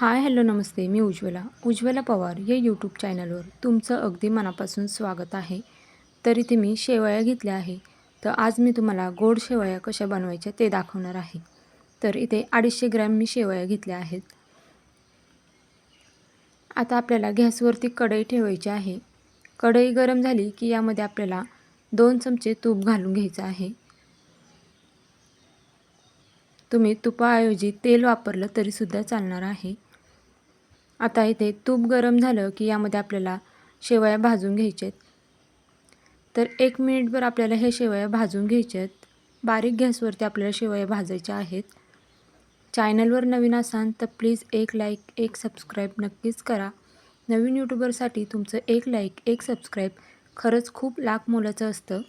हाय hello नमस्ते. मी उज्ज्वला. उज्ज्वला पवार या यूट्यूब चॅनलवर तुमचं अगदी मनापासून स्वागत आहे. तर इथे मी शेवया घेतल्या आहे. तर आज मी तुम्हाला गोड शेवया कशा बनवायच्या ते दाखवणार आहे. तर इथे अडीचशे ग्रॅम मी शेवया घेतल्या आहेत. आता आपल्याला गॅसवरती कढई ठेवायची आहे. कढई गरम झाली की यामध्ये आपल्याला दोन चमचे तूप घालून घ्यायचं आहे. तुम्ही तुपाऐवजी तेल वापरलं तरीसुद्धा चालणार आहे. आता इथे तूप गरम झालं की यामध्ये आपल्याला शेवया भाजून घ्यायच्या आहेत तर एक मिनिटभर आपल्याला हे शेवया भाजून घ्यायच्या आहेत बारीक गॅसवरती आपल्याला शेवया भाजायच्या आहेत. चॅनलवर नवीन असाल तर प्लीज एक लाईक एक सबस्क्राईब नक्कीच करा. नवीन यूट्यूबरसाठी तुमचं एक लाईक एक सबस्क्राईब खरंच खूप लाख मोलाचं असतं.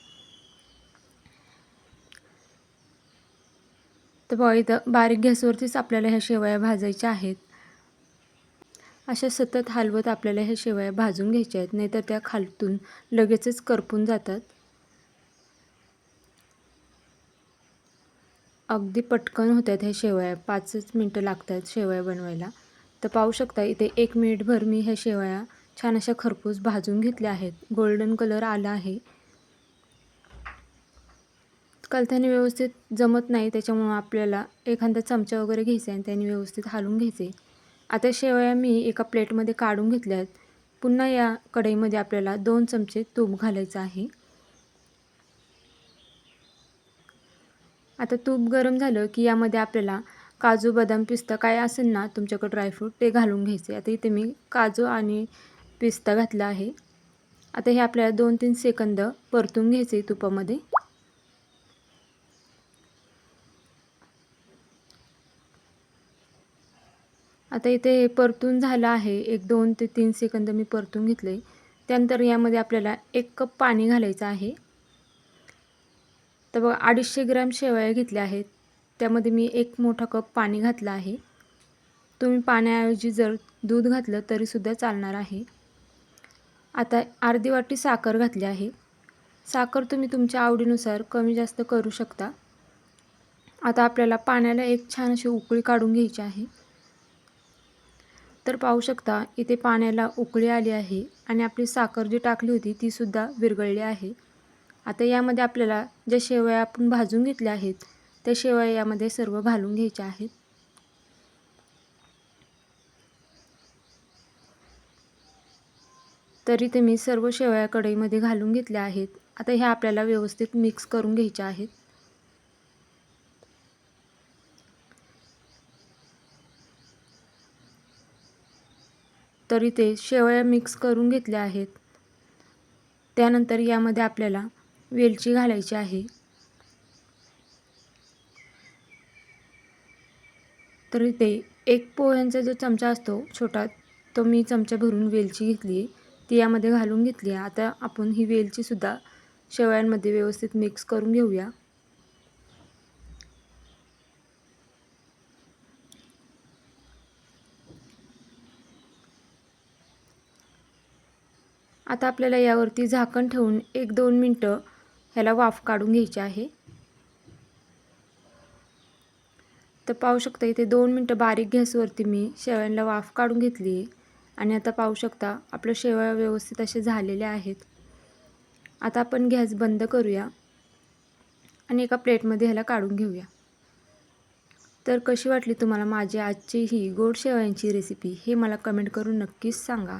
तर बघा इथं बारीक गॅसवरतीच आपल्याला ह्या शेवया भाजायच्या आहेत. अशा सतत हलवत आपल्याला ह्या शेवया भाजून घ्यायच्या आहेत नाहीतर त्या खालतून लगेचच करपून जातात. अगदी पटकन होत आहेत ह्या शेवया पाचच मिनटं लागतात शेवया बनवायला. तर पाहू शकता इथे एक मिनिटभर मी ह्या शेवया छान अशा खरपूस भाजून घेतल्या आहेत. गोल्डन कलर आला आहे. कलथाने व्यवस्थित जमत नाही त्याच्यामुळं आपल्याला एखादा चमचा वगैरे घ्यायचा आहे आणि त्याने व्यवस्थित हालून घ्यायचे. आता शेवया मी एका प्लेटमध्ये काढून घेतल्या आहेत पुन्हा या कढईमध्ये आपल्याला दोन चमचे तूप घालायचं आहे. आता तूप गरम झालं की यामध्ये आपल्याला काजू बदाम पिस्ता काय असेल ना तुमच्याकडे ड्रायफ्रूट ते घालून घ्यायचे. आता इथे मी काजू आणि पिस्ता घातला आहे. आता हे आपल्याला दोन तीन सेकंद परतून घ्यायचे तुपामध्ये. आता इथे हे परतून झालं आहे. एक दोन ते तीन सेकंद मी परतून घेतले. त्यानंतर यामध्ये आपल्याला एक कप पाणी घालायचं आहे. तर बघा अडीचशे ग्रॅम शेवया घेतल्या आहेत. त्यामध्ये मी एक मोठा कप पाणी घातलं आहे. तुम्ही पाण्याऐवजी जर दूध घातलं तरीसुद्धा चालणार आहे. आता अर्धी वाटी साखर घातली आहे. साखर तुम्ही तुमच्या आवडीनुसार कमी जास्त करू शकता. आता आपल्याला पाण्याला एक छान अशी उकळी काढून घ्यायची आहे. तर पाहू शकता इथे पाण्याला उकळी आली आहे आणि आपली साखर जी टाकली होती तीसुद्धा विरघळली आहे. आता यामध्ये आपल्याला ज्या शेवया आपण भाजून घेतल्या आहेत त्या शेवया यामध्ये सर्व घालून घ्यायच्या आहेत. तरी ते मी सर्व शेवया कढईमध्ये घालून घेतल्या आहेत. आता ह्या आपल्याला व्यवस्थित मिक्स करून घ्यायच्या आहेत. तर इथे शेवया मिक्स करून घेतल्या आहेत. त्यानंतर यामध्ये आपल्याला वेलची घालायची आहे. तर इथे एक पोह्यांचा जो चमचा असतो छोटा तो मी चमचा भरून वेलची घेतली आहे. ती यामध्ये घालून घेतली आहे. आता आपण ही वेलचीसुद्धा शेवयांमध्ये व्यवस्थित मिक्स करून घेऊया. आता आपल्याला यावरती झाकण ठेवून एक दोन मिनटं ह्याला वाफ काढून घ्यायची आहे. तर पाहू शकता इथे दोन मिनटं बारीक गॅसवरती मी शेवयांना वाफ काढून घेतली आहे. आणि आता पाहू शकता आपलं शेवया व्यवस्थित असे झालेले आहेत. आता आपण गॅस बंद करूया आणि एका प्लेटमध्ये ह्याला काढून घेऊया. तर कशी वाटली तुम्हाला माझी आजची ही गोड शेवयांची रेसिपी हे मला कमेंट करून नक्कीच सांगा.